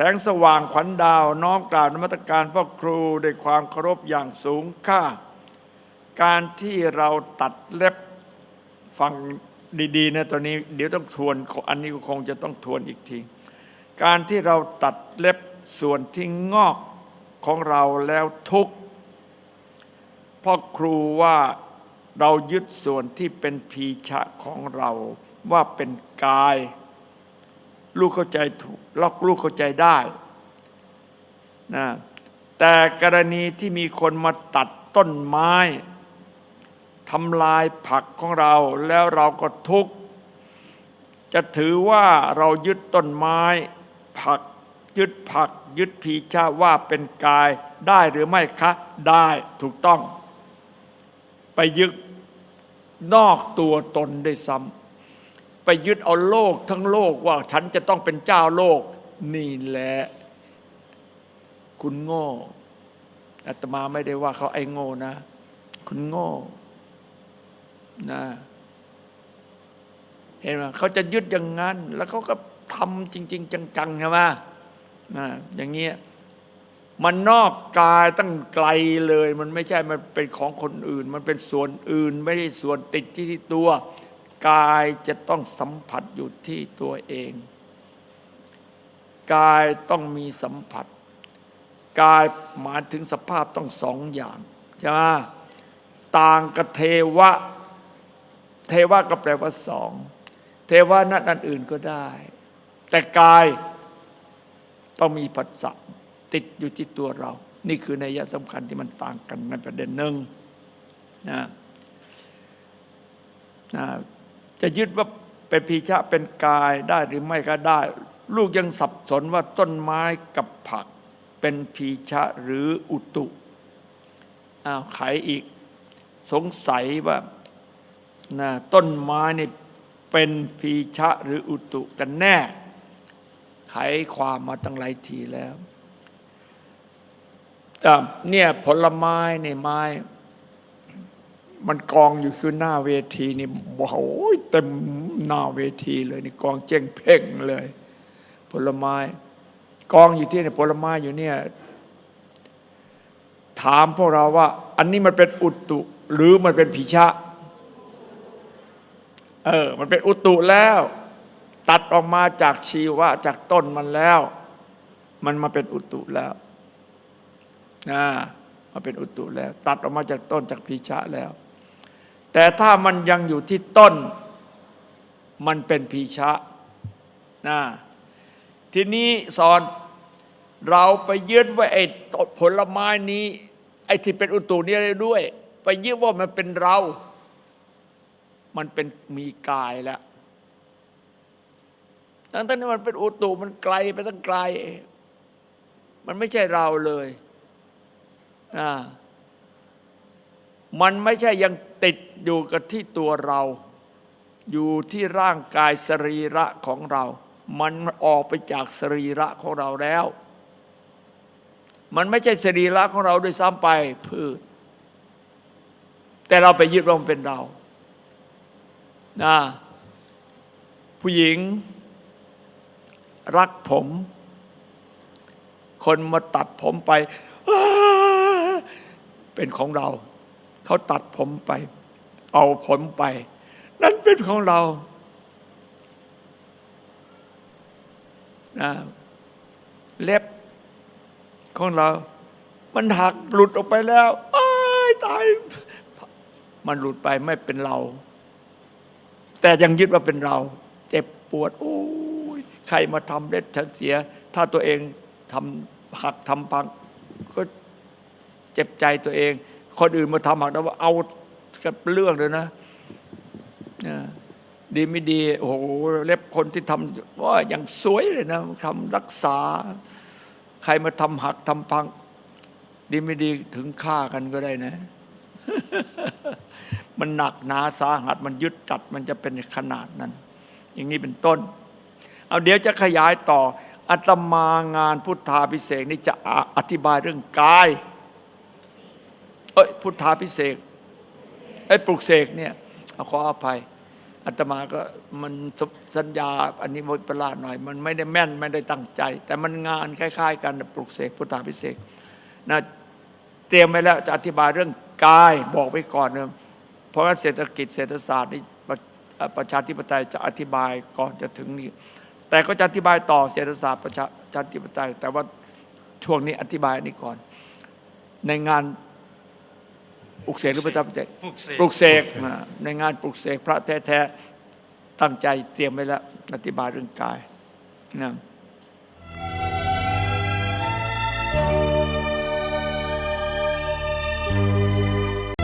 แสงสว่างขวัญดาว น้อมกราบนมัตการพ่อครูด้วยความเคารพอย่างสูงค่า การที่เราตัดเล็บฟังดีๆนะตัวนี้ เดี๋ยวต้องทวนอันนี้ก็คงจะต้องทวนอีกที การที่เราตัดเล็บส่วนที่งอกของเราแล้วทุกพ่อครูว่าเรายึดส่วนที่เป็นพีชะของเราว่าเป็นกาย ลูกเข้าใจถูกล็อกลูกเข้าใจได้นะแต่กรณีที่มีคนมาตัดต้นไม้ทำลายผักของเราแล้วเราก็ทุกข์ จะถือว่าเรายึดต้นไม้ ผักยึดผัก ยึดพีชาว่าเป็นกายได้หรือไม่คะ ได้ถูกต้อง ไปยึดนอกตัวตนได้ซ้ำ ไปยึดเอาโลกทั้งโลกว่าฉันจะต้องเป็นเจ้าโลก นี่แหละ คุณโง่อาตมาไม่ได้ว่าเขาไอ้โง่นะ คุณโง่นะเห็นไหมเขาจะยึดอย่างนั้น แล้วเขาก็ทำจริง ๆ จังๆใช่ไหมนะอย่างเงี้ยมันนอกกายตั้งไกลเลย มันไม่ใช่มันเป็นของคนอื่น มันเป็นส่วนอื่น ไม่ได้ส่วนติดที่ตัว กายจะต้องสัมผัสอยู่ที่ตัวเอง กายต้องมีสัมผัส กายหมายถึงสภาพต้องสองอย่างใช่ไหมต่างกับเทวะ เทวะก็แปลว่าสอง เทวะนั้นอันอื่นก็ได้ แต่กายต้องมีปัจจัยติดอยู่ที่ตัวเรา นี่คือในยะสำคัญที่มันต่างกันในประเด็นหนึ่งนะนะ จะยึดว่าเป็นพีชะเป็นกายได้หรือไม่ก็ได้ ลูกยังสับสนว่าต้นไม้กับผักเป็นพีชะหรืออุตุอ้าวไขอีก สงสัยว่านะต้นไม้นี่เป็นพีชะหรืออุตุกันแน่ไขความมาตั้งหลายทีแล้วเนี่ยผลไม้ในไม้ มันกองอยู่คือหน้าเวทีนี่โอ้โหเต็มหน้าเวทีเลยนี่กองเจ้งเพ่งเลย ผลไม้ กองอยู่ที่เนี่ยผลไม้อยู่เนี่ย ถามพวกเราว่า อันนี้มันเป็นอุตุ หรือมันเป็นผีชะเออ มันเป็นอุตุแล้ว ตัดออกมาจากชีวะจากต้นมันแล้ว มันมาเป็นอุตุแล้วนะมาเป็นอุตุแล้ว ตัดออกมาจากต้นจากพีชะแล้ว แต่ถ้ามันยังอยู่ที่ต้น มันเป็นพีชะนะทีนี้สอนเราไปยึดว่าไอ้ผลไม้นี้ ไอ้ที่เป็นอุตุนี้ด้วย ไปยึดว่ามันเป็นเรา มันเป็นมีกายแล้วทั้งทั้งนี้มันเป็นอุตุมันไกลไปตั้งไกล มันไม่ใช่เราเลย มันไม่ใช่ยังติดอยู่กับที่ตัวเรา อยู่ที่ร่างกายสรีระของเรา มันออกไปจากสรีระของเราแล้ว มันไม่ใช่สรีระของเราด้วยซ้ำไปพืช แต่เราไปยึดว่ามันเป็นเรานะผู้หญิง รักผม คนมาตัดผมไป เป็นของเรา เขาตัดผมไป เอาผมไป นั่นเป็นของเรานะเล็บของเรา มันหักหลุดออกไปแล้วอายตาย มันหลุดไปไม่เป็นเรา แต่ยังยึดว่าเป็นเรา เจ็บปวด โอ้ยใครมาทำเล็บฉันเสีย ถ้าตัวเองทำหักทำพังก็เจ็บใจตัวเอง คนอื่นมาทำหักแต่ว่าเอากับเรื่องเลยนะดีไม่ดีโอ้โหเล็บคนที่ทำว่าอย่างสวยเลยนะทำรักษา ใครมาทำหักทำพัง ดีไม่ดีถึงฆ่ากันก็ได้นะ มันหนักหนาสาหัสมันยึดจัดมันจะเป็นขนาดนั้น อย่างนี้เป็นต้น เอาเดี๋ยวจะขยายต่ออาตมางานพุทธาพิเศษนี่จะอธิบายเรื่องกาย อ้ยพุทธาพิเศษไอ้ปลุกเสกเนี่ยขออภัยอาตมาก็มันสัญญาอันนี้วประลาดหน่อย มันไม่ได้แม่นไม่ได้ตั้งใจ แต่มันงานคล้าย ๆ กันปลุกเสกพุทธาพิเศษนะเตรียมไว้แล้วจะอธิบายเรื่องกายบอกไว้ก่อนนะเพราะว่าเศรษฐกิจเศรษฐศาสตร์นี่ประชาธิปไตยจะอธิบายก่อนจะถึงนี่แต่ก็จะอธิบายต่อเศรษฐศาสตร์ประชาประชาธิปไตย แต่ว่าช่วงนี้อธิบายนนี้ก่อน ในงาน ปลุกเสกหรือประชาธิปไตยปลุกเสกปลุกเสกนะในงานปลุกเสกพระแท้ๆตั้งใจเตรียมไว้แล้วอธิบายเรื่องกายนะ